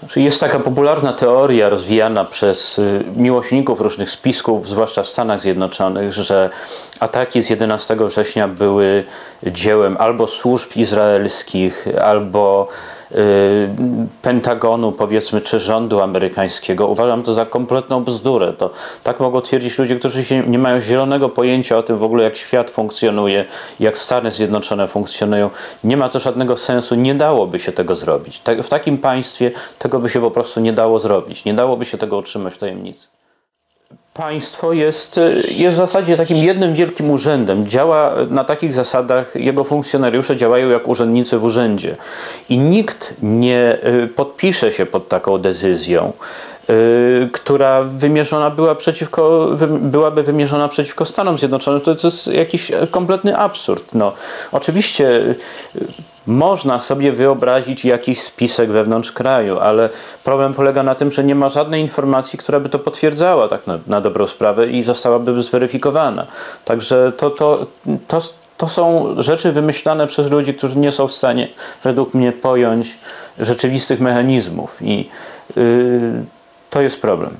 Znaczy, jest taka popularna teoria rozwijana przez y, miłośników różnych spisków, zwłaszcza w Stanach Zjednoczonych, że ataki z 11 września były dziełem albo służb izraelskich, albo Pentagonu, powiedzmy, czy rządu amerykańskiego. Uważam to za kompletną bzdurę. To tak mogą twierdzić ludzie, którzy się nie mają zielonego pojęcia o tym w ogóle, jak świat funkcjonuje, jak Stany Zjednoczone funkcjonują. Nie ma to żadnego sensu, nie dałoby się tego zrobić. W takim państwie tego by się po prostu nie dało zrobić. Nie dałoby się tego utrzymać w tajemnicy. Państwo jest, jest w zasadzie takim jednym wielkim urzędem. Działa na takich zasadach, jego funkcjonariusze działają jak urzędnicy w urzędzie. I nikt nie y, podpisze się pod taką decyzją, y, która wymierzona była przeciwko, byłaby wymierzona przeciwko Stanom Zjednoczonym. To, to jest jakiś kompletny absurd. No, oczywiście można sobie wyobrazić jakiś spisek wewnątrz kraju, ale problem polega na tym, że nie ma żadnej informacji, która by to potwierdzała tak na, na dobrą sprawę i zostałaby zweryfikowana. Także to, to, to, to są rzeczy wymyślane przez ludzi, którzy nie są w stanie według mnie pojąć rzeczywistych mechanizmów i yy, to jest problem.